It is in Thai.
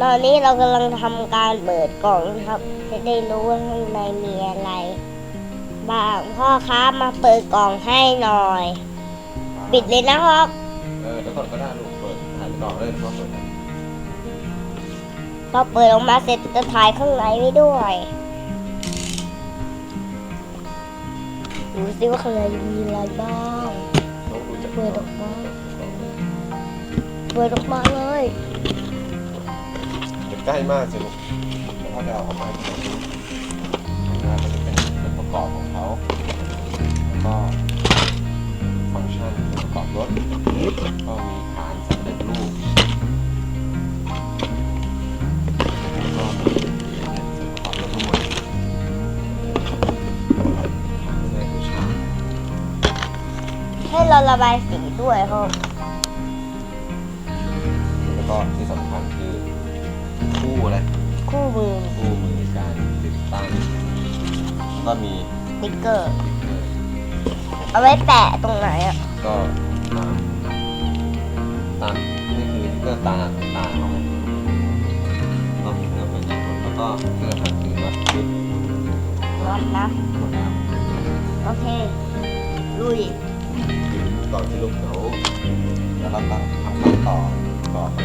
ตอนนี้เรากำลังทำการเปิดกล่องนะครับ จะได้รู้ว่าข้างในมีอะไรบ้างพ่อครับมาเปิดกล่องให้หน่อย ปิดเลยนะครับเออแล้วก่อนก็ได้ลูกเปิดถ่ายไปก่อนเลยเพราะเปิดนะพอเปิดออกมาเสร็จจะถ่ายข้างในไว้ด้วยดูซิว่าข้างในมีอะไรบ้างต้องดูจากเปิดออกมา เปิดออกมาเลยจะ ใกล้มากสิลูกแล้วถ้าจะเอาออกมาที่ตรงนี้ข้างหน้าก็จะเป็นส่วนประกอบของเขาแล้วก็ฟังก์ชันส่วนประกอบรถก็มีฐานสำเร็จรูปแล้วก็มีส่วนประกอบรถทั้งหมดฐานแรกคือชาให้เราระบายสีด้วยครับแล้วก็ที่สำคัญคือ คู่มือคู่มือการติดตั้งแล้วก็มีสติ๊กเกอร์ เอาไว้แปะตรงไหนอะ ก็ตามตามนี่คือเพื่อตาตาเขาไงก็เพื่อเป็นอย่างคนแล้วก็เพื่อทำคือน็อตยึดน็อตนะ หมดแล้วโอเค ลุย ก่อนที่ลูกเขาแล้วเราตั้งทำขั้นต่อต่อ